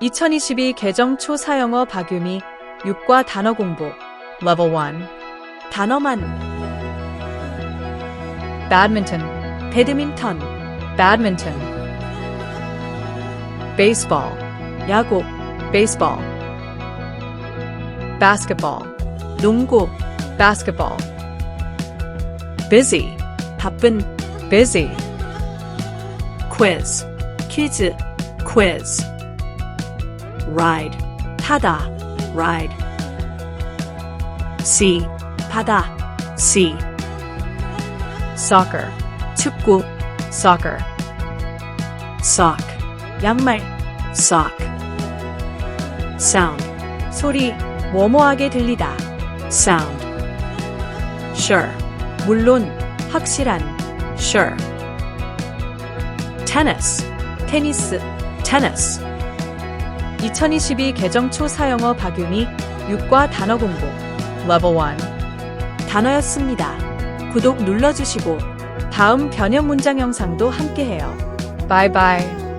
2022 개정 초 사영어 박유미 6과 단어 공부 Level 1 단어만 badminton 배드민턴 badminton baseball 야구 baseball basketball 농구 basketball busy 바쁜 busy quiz 퀴즈 quiz ride 타다 ride sea 바다 sea soccer 축구 soccer sock 양말 sock sound 소리 뭐뭐하게 들리다 sound sure 물론 확실한 sure tennis 테니스 tennis 2022 개정 초사영어 박유미 6과 단어 공부 Level 1 단어였습니다. 구독 눌러주시고 다음 변형 문장 영상도 함께해요. 바이바이.